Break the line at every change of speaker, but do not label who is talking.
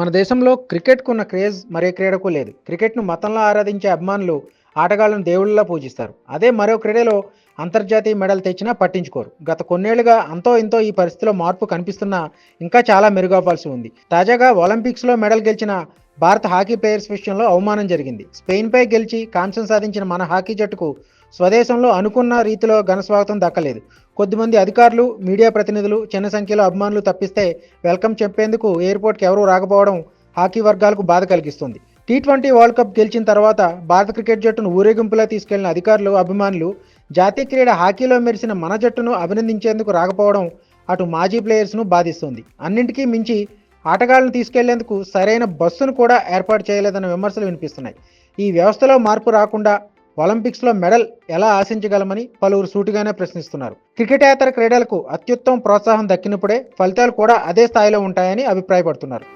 మన దేశంలో క్రికెట్కు ఉన్న క్రేజ్ మరే క్రీడకు లేదు. క్రికెట్ను మతంలో ఆరాధించే అభిమానులు ఆటగాళ్ళను దేవుళ్ళలా పూజిస్తారు. అదే మరో క్రీడలో అంతర్జాతీయ మెడల్ తెచ్చినా పట్టించుకోరు. గత కొన్నేళ్ళుగా అంతో ఇంతో ఈ పరిస్థితిలో మార్పు కనిపిస్తున్నా ఇంకా చాలా మెరుగవ్వాల్సి ఉంది. తాజాగా ఒలింపిక్స్లో మెడల్ గెలిచిన భారత హాకీ ప్లేయర్స్ విషయంలో అవమానం జరిగింది. స్పెయిన్పై గెలిచి కాంస్యం సాధించిన మన హాకీ జట్టుకు స్వదేశంలో అనుకున్న రీతిలో ఘనస్వాగతం దక్కలేదు. కొద్దిమంది అధికారులు మీడియా ప్రతినిధులు చిన్న సంఖ్యలో అభిమానులు తప్పిస్తే వెల్కమ్ చెప్పేందుకు ఎయిర్పోర్ట్కి ఎవరూ రాకపోవడం హాకీ వర్గాలకు బాధ కలిగిస్తుంది. టీ ట్వంటీ వరల్డ్ కప్ గెలిచిన తర్వాత భారత క్రికెట్ జట్టును ఊరేగింపులా తీసుకెళ్ళిన అధికారులు అభిమానులు జాతీయ క్రీడ హాకీలో మెరిసిన మన జట్టును అభినందించేందుకు రాకపోవడం అటు మాజీ ప్లేయర్స్ను బాధిస్తుంది. అన్నింటికీ మించి ఆటగాళ్ళను తీసుకెళ్ళేందుకు సరైన బస్సును కూడా ఏర్పాటు చేయలేదన్న విమర్శలు వినిపిస్తున్నాయి. ఈ వ్యవస్థలో మార్పు రాకుండా ఒలింపిక్స్లో మెడల్ ఎలా ఆశించగలమని పలువురు సూటిగానే ప్రశ్నిస్తున్నారు. క్రికెటేతర క్రీడలకు అత్యుత్తమ ప్రోత్సాహం దక్కినప్పుడే ఫలితాలు కూడా అదే స్థాయిలో ఉంటాయని అభిప్రాయపడుతున్నారు.